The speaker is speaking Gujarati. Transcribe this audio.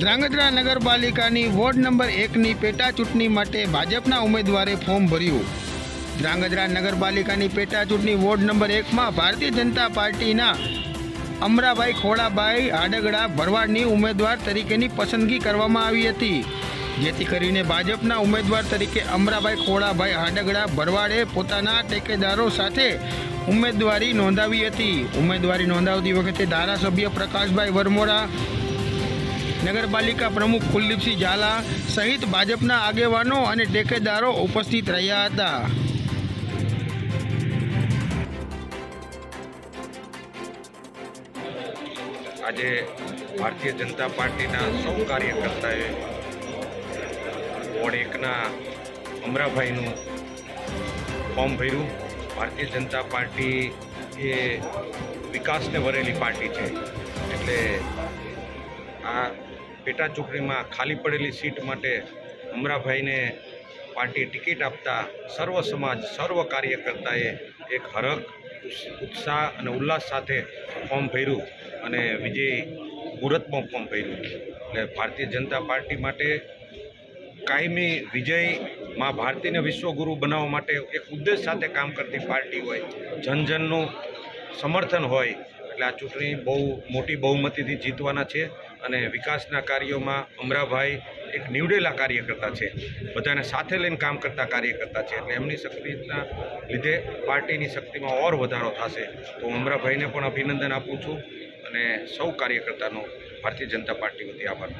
ધ્રાંગધ્રા નગરપાલિકાની વોર્ડ નંબર એકની પેટા ચૂંટણી માટે ભાજપના ઉમેદવારે ફોર્મ ભર્યું. ધ્રાંગધ્રા નગરપાલિકાની પેટા ચૂંટણી વોર્ડ નંબર એકમાં ભારતીય જનતા પાર્ટીના અમરાભાઈ ખોડાભાઈ આડગડા ભરવાડની ઉમેદવાર તરીકેની પસંદગી કરવામાં આવી હતી. જેથી કરીને ભાજપના ઉમેદવાર તરીકે અમરાભાઈ ખોડાભાઈ આડગડા ભરવાડે પોતાના ટેકેદારો સાથે ઉમેદવારી નોંધાવી હતી. ઉમેદવારી નોંધાવતી વખતે ધારાસભ્ય પ્રકાશભાઈ વરમોરા નગરપાલિકા પ્રમુખ કુલદીપસિંહ ઝાલા સહિત ભાજપના આગેવાનો અને ટેકેદારો ઉપસ્થિત રહ્યા હતા. આજે ભારતીય જનતા પાર્ટીના સૌ કાર્યકર્તાએ વોર્ડ એકના અમરાભાઈનું ફોર્મ ભર્યું. ભારતીય જનતા પાર્ટી એ વિકાસને વરેલી પાર્ટી છે. એટલે આ પેટા ચૂંટણીમાં ખાલી પડેલી સીટ માટે અમરાભાઈને પાર્ટીએ ટિકિટ આપતા સર્વ સમાજ, સર્વ કાર્યકર્તાએ એક હરખ ઉત્સ- ઉત્સાહ અને ઉલ્લાસ સાથે ફોર્મ ભર્યું અને વિજય મુહૂર્તમાં ફોર્મ ભર્યું. એટલે ભારતીય જનતા પાર્ટી માટે કાયમી વિજયમાં ભારતીને વિશ્વગુરુ બનાવવા માટે એક ઉદ્દેશ સાથે કામ કરતી પાર્ટી હોય જન જનનું સમર્થન હોય એટલે આ ચૂંટણી બહુ મોટી બહુમતીથી જીતવાના છે અને વિકાસના કાર્યોમાં અમરાભાઈ એક નીવડેલા કાર્યકર્તા છે. બધાને સાથે લઈને કામ કરતા કાર્યકર્તા છે. એટલે એમની શક્તિના લીધે પાર્ટીની શક્તિમાં ઓર વધારો થશે તો અમરાભાઈને પણ અભિનંદન આપું છું અને સૌ કાર્યકર્તાનો ભારતીય જનતા પાર્ટી વતી આભાર